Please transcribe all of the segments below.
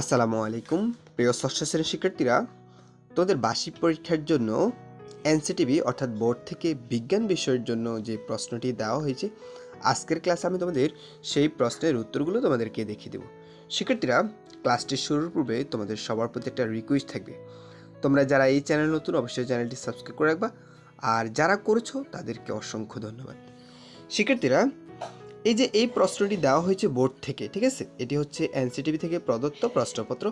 আসসালামু আলাইকুম, প্রিয় ষষ্ঠ শ্রেণির শিক্ষার্থীরা। তোমাদের বার্ষিক পরীক্ষার জন্য এনসিটিভি, অর্থাৎ বোর্ড থেকে বিজ্ঞান বিষয়ের জন্য যে প্রশ্নটি দেওয়া হয়েছে, আজকের ক্লাসে আমি তোমাদের সেই প্রশ্নের উত্তরগুলো তোমাদেরকে দেখিয়ে দেবো। শিক্ষার্থীরা, ক্লাসটি শুরুর পূর্বে তোমাদের সবার প্রতি একটা রিকোয়েস্ট থাকবে। তোমরা যারা এই চ্যানেল নতুন, অবশ্যই চ্যানেলটি সাবস্ক্রাইব করে রাখবা। আর যারা করেছ, তাদেরকে অসংখ্য ধন্যবাদ। শিক্ষার্থীরা এই যে এই প্রশ্নটি দেওয়া হয়েছে বোর্ড থেকে, ঠিক আছে? এটি হচ্ছে এনসিটিভি থেকে প্রদত্ত প্রশ্নপত্র।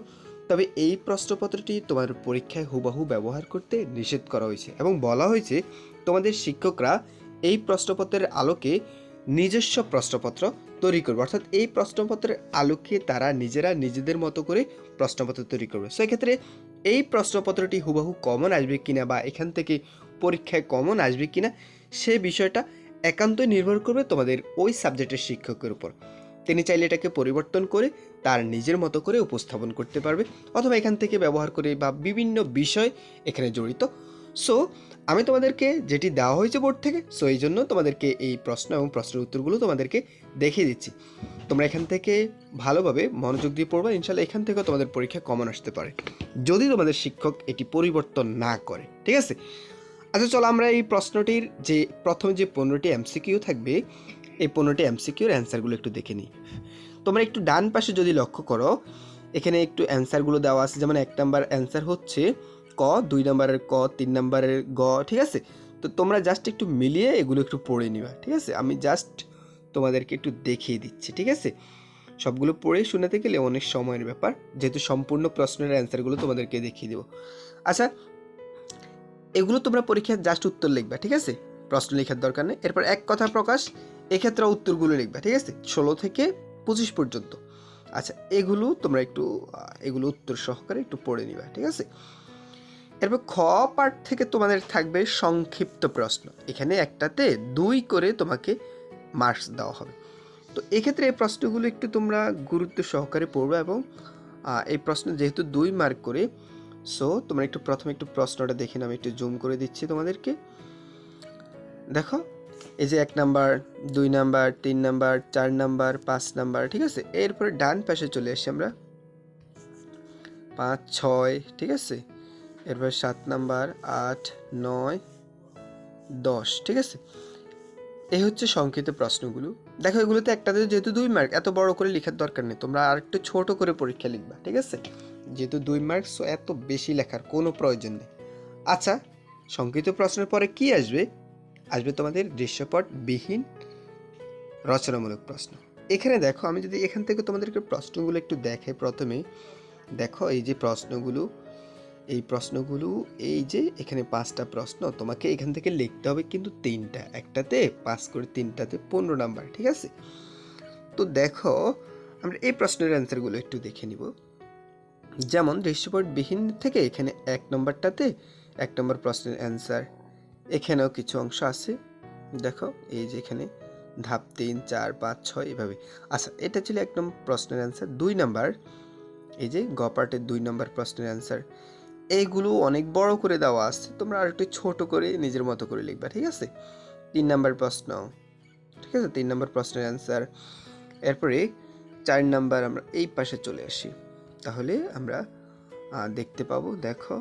তবে এই প্রশ্নপত্রটি তোমার পরীক্ষায় হুবাহু ব্যবহার করতে নিষেধ করা হয়েছে এবং বলা হয়েছে তোমাদের শিক্ষকরা এই প্রশ্নপত্রের আলোকে নিজস্ব প্রশ্নপত্র তৈরি করবে। অর্থাৎ এই প্রশ্নপত্রের আলোকে তারা নিজেরা নিজেদের মতো করে প্রশ্নপত্র তৈরি করবে। সেক্ষেত্রে এই প্রশ্নপত্রটি হুবাহু কমন আসবে কিনা বা এখান থেকে পরীক্ষায় কমন আসবে কিনা সে বিষয়টা একান্তই নির্ভর করবে তোমাদের ওই সাবজেক্টের শিক্ষকের উপর। তিনি চাইলে এটাকে পরিবর্তন করে তার নিজের মতো করে উপস্থাপন করতে পারবে অথবা এখান থেকে ব্যবহার করে বা বিভিন্ন বিষয় এখানে জড়িত। সো আমি তোমাদেরকে যেটি দেওয়া হয়েছে বোর্ড থেকে সো এই জন্য তোমাদেরকে এই প্রশ্ন এবং প্রশ্নের উত্তরগুলো তোমাদেরকে দেখিয়ে দিচ্ছি। তোমরা এখান থেকে ভালোভাবে মনোযোগ দিয়ে পড়বা ইনশাল্লাহ এখান থেকেও তোমাদের পরীক্ষা কমন আসতে পারে। যদি তোমাদের শিক্ষক এটি পরিবর্তন না করে, ঠিক আছে? আচ্ছা চলো আমরা এই প্রশ্নটির যে, প্রথমে যে পনেরোটি এমসিকিউ থাকবে, এই পনেরোটি এমসিকিউর অ্যান্সারগুলো একটু দেখে নিই। তোমরা একটু ডান পাশে যদি লক্ষ্য করো, এখানে একটু অ্যান্সারগুলো দেওয়া আছে, যেমন এক নাম্বার অ্যান্সার হচ্ছে ক, দুই নাম্বারের ক, তিন নাম্বারের গ, ঠিক আছে? তো তোমরা জাস্ট একটু মিলিয়ে এগুলো একটু পড়ে নিবা, ঠিক আছে? আমি জাস্ট তোমাদেরকে একটু দেখিয়ে দিচ্ছি, ঠিক আছে? সবগুলো পড়ে শোনাতে গেলে অনেক সময়ের ব্যাপার। যেহেতু সম্পূর্ণ প্রশ্নের অ্যান্সারগুলো তোমাদেরকে দেখিয়ে দেবো। আচ্ছা এগুলো তোমরা পরীক্ষায় জাস্ট উত্তর লিখবা, ঠিক আছে? প্রশ্ন লেখার দরকার নেই। এরপর এক কথা প্রকাশ, এক্ষেত্রে উত্তরগুলো লিখবা, ঠিক আছে? ষোলো থেকে পঁচিশ পর্যন্ত। আচ্ছা এগুলো তোমরা একটু এগুলো উত্তর সহকারে একটু পড়ে নিবা, ঠিক আছে? এরপর খ পার্ট থেকে তোমাদের থাকবে সংক্ষিপ্ত প্রশ্ন। এখানে একটাতে দুই করে তোমাকে মার্কস দেওয়া হবে। তো এক্ষেত্রে এই প্রশ্নগুলো একটু তোমরা গুরুত্ব সহকারে পড়বে এবং এই প্রশ্ন যেহেতু দুই মার্ক করে সো তোমরা একটু প্রথমে একটু প্রশ্নটা দেখে আমি একটু জুম করে দিচ্ছি তোমাদেরকে। দেখো, এই যে এক নাম্বার, দুই নাম্বার, তিন নাম্বার, চার নাম্বার, পাঁচ নাম্বার, ঠিক আছে? এরপরে ডান পাশে চলে আসি আমরা। পাঁচ, ছয়, ঠিক আছে? এরপর সাত নাম্বার, আট, নয়, দশ, ঠিক আছে? এই হচ্ছে সংক্ষিপ্ত প্রশ্নগুলো। দেখো, এগুলোতে একটাতে যেহেতু দুই মার্ক এত বড় করে লেখার দরকার নেই। তোমরা আর একটু ছোট করে পরীক্ষা লিখবা, ঠিক আছে? যেহেতু দুই মার্কস এত বেশি লেখার কোনো প্রয়োজন নেই। আচ্ছা সংক্ষিপ্ত প্রশ্নের পরে কি আসবে? আসবে তোমাদের দৃশ্যপট বিহীন রচনামূলক প্রশ্ন। এখানে দেখো, আমি যদি এখান থেকে তোমাদেরকে প্রশ্নগুলো একটু দেখাই প্রথমে, দেখো এই যে প্রশ্নগুলো, এই প্রশ্নগুলো, এই যে এখানে পাঁচটা প্রশ্ন, তোমাকে এখান থেকে লিখতে হবে কিন্তু তিনটা, একটাতে পাস করে তিনটাতে পনেরো নাম্বার, ঠিক আছে? তো দেখো, আমরা এই প্রশ্নের অ্যান্সারগুলো একটু দেখে নিব। যেমন বিহীন থেকে এখানে এক নম্বরটাতে এক নম্বর প্রশ্নের অ্যান্সার এখানেও কিছু অংশ আছে। দেখো, এই যে এখানে ধাপ তিন, চার, পাঁচ, ছয়, এভাবে। আচ্ছা এটা ছিল এক নম্বর প্রশ্নের অ্যান্সার দুই নম্বর, এই যে গ পার্টের দুই নম্বর প্রশ্নের অ্যান্সার এইগুলো অনেক বড় করে দেওয়া আছে। তোমরা আর একটু ছোট করে নিজের মতো করে লিখবা, ঠিক আছে? তিন নম্বর প্রশ্ন, ঠিক আছে? তিন নম্বর প্রশ্নের অ্যান্সার এরপরে চার নাম্বার আমরা এই পাশে চলে আসি। তাহলে আমরা দেখতে পাবো, দেখো,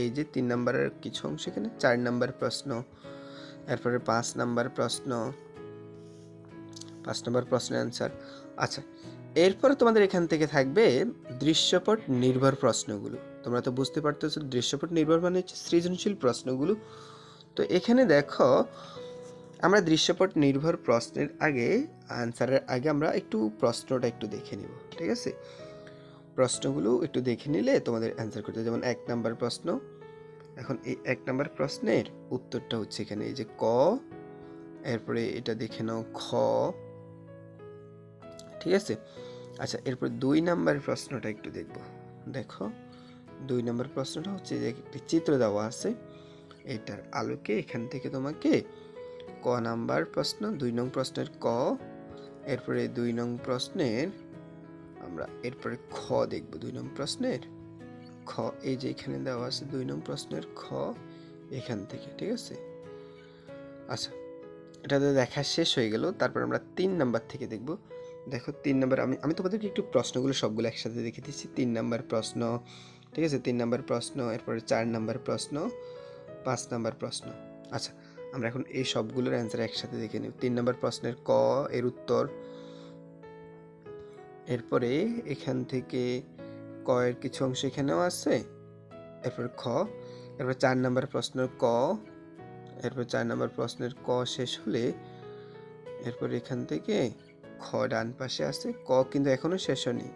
এই যে তিন নম্বরের কিছু অংশ এখানে, চার নম্বর প্রশ্ন, এরপরে পাঁচ নাম্বার প্রশ্ন, পাঁচ নম্বর প্রশ্নের অ্যান্সার আচ্ছা এরপরে তোমাদের এখান থেকে থাকবে দৃশ্যপট নির্ভর প্রশ্নগুলো, তোমরা তো বুঝতে পারতেছো দৃশ্যপট নির্ভর মানে হচ্ছে সৃজনশীল প্রশ্নগুলো, তো এখানে দেখো, আমরা দৃশ্যপট নির্ভর প্রশ্নের আগে আনসারের আগে আমরা একটু প্রশ্নটা একটু দেখে নিব, ঠিক আছে? প্রশ্নগুলো একটু দেখে নিলে তোমাদের অ্যান্সার করতে যেমন এক নাম্বার প্রশ্ন। এখন এই এক নাম্বার প্রশ্নের উত্তরটা হচ্ছে এখানে, এই যে ক, এরপরে এটা দেখে নাও খ। ঠিক আছে? আচ্ছা এরপর দুই নাম্বার প্রশ্নটা একটু দেখব। দেখো, দুই নাম্বার প্রশ্নটা হচ্ছে যে একটি চিত্র দেওয়া আছে। এটার আলোকে এখান থেকে তোমাকে ক নাম্বার প্রশ্ন, দুই নং প্রশ্নের ক, এরপরে দুই নং প্রশ্নের আমরা। এরপরে খ দেখব, দুই নং প্রশ্নের। খ, এই যে এখানে দেওয়া আছে দুই নং প্রশ্নের খ এখান থেকে, ঠিক আছে? আচ্ছা এটাতে দেখা শেষ হয়ে গেল। তারপর আমরা তিন নাম্বার থেকে দেখব। দেখো, তিন নাম্বার, আমি আমি তোমাদেরকে একটু প্রশ্নগুলো সবগুলো একসাথে দেখে দিচ্ছি। তিন নাম্বার প্রশ্ন, ঠিক আছে? তিন নাম্বার প্রশ্ন, এরপরে চার নাম্বার প্রশ্ন, পাঁচ নাম্বার প্রশ্ন। আচ্ছা আমরা এখন এই সবগুলোর অ্যান্সার একসাথে দেখে নিই তিন নাম্বার প্রশ্নের ক, এর উত্তর এরপরে এখান থেকে ক এর কিছু অংশ এখানেও আছে। এরপর খ, এরপর চার নাম্বার প্রশ্নের ক, এরপর চার নাম্বার প্রশ্নের ক শেষ হলে এরপর এখান থেকে খ ডান পাশে আছে। ক কিন্তু এখনও শেষ হয়নি।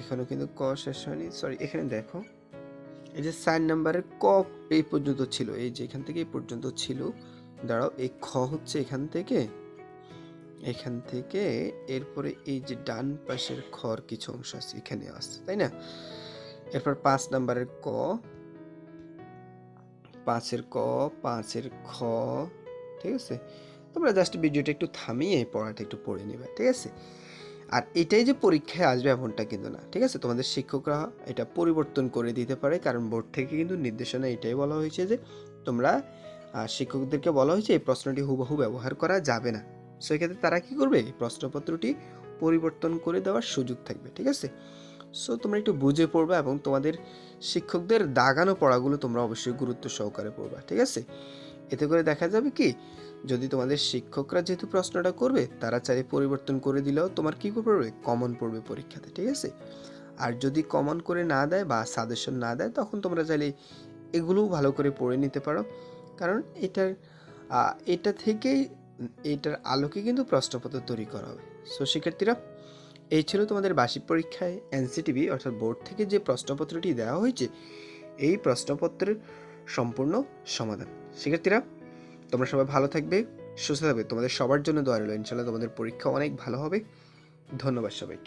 এখনও কিন্তু ক শেষ হয়নি। সরি এখানে দেখো, এই যে চার নাম্বারের ক এই পর্যন্ত ছিল, এই যে এখান থেকে এই পর্যন্ত ছিল। দাঁড়াও, এই খ হচ্ছে এখান থেকে এখান থেকে এরপরে এই যে ডান পাশের খর কিছু অংশ আছে, এখানে আছে, তাই না? এরপর পাঁচ নাম্বারের ক, পাঁচের ক, পাঁচের খ, ঠিক আছে? তোমরা জাস্ট ভিডিওটা একটু থামিয়ে পড়াটা একটু পড়ে নেবে, ঠিক আছে? আর এটাই যে পরীক্ষায় আসবে এমনটা কিন্তু না, ঠিক আছে? তোমাদের শিক্ষকরা এটা পরিবর্তন করে দিতে পারে, কারণ বোর্ড থেকে কিন্তু নির্দেশনা এটাই বলা হয়েছে যে তোমরা শিক্ষকদেরকে বলা হয়েছে এই প্রশ্নটি হুবহু ব্যবহার করা যাবে না। সেক্ষেত্রে তারা কি করবে? প্রশ্নপত্রটি পরিবর্তন করে দেওয়ার সুযোগ থাকবে, ঠিক আছে? সো তোমরা একটু বুঝে পড়বা এবং তোমাদের শিক্ষকদের দাগানো পড়াগুলো তোমরা অবশ্যই গুরুত্ব সহকারে পড়বা, ঠিক আছে? এতে করে দেখা যাবে কি, যদি তোমাদের শিক্ষকরা যেহেতু প্রশ্নটা করবে, তারা চাইলে পরিবর্তন করে দিলেও তোমার কি পড়বে? কমন পড়বে পরীক্ষাতে, ঠিক আছে? আর যদি কমন করে না দেয় বা সাজেশন না দেয়, তখন তোমরা চাইলে এগুলোও ভালো করে পড়ে নিতে পারো। কারণ এটার এটা থেকেই এটার আলোকে কিন্তু প্রশ্নপত্র তৈরি করা হবে। সো শিক্ষার্থীরা, এই ছিল তোমাদের বার্ষিক পরীক্ষায় এনসিটিভি, অর্থাৎ বোর্ড থেকে যে প্রশ্নপত্রটি দেওয়া হয়েছে, এই প্রশ্নপত্রের সম্পূর্ণ সমাধান। শিক্ষার্থীরা, তোমরা সবাই ভালো থাকবে, সুস্থ থাকবে। তোমাদের সবার জন্য দোয়া রইল। ইনশাল্লাহ তোমাদের পরীক্ষা অনেক ভালো হবে। ধন্যবাদ সবাইকে।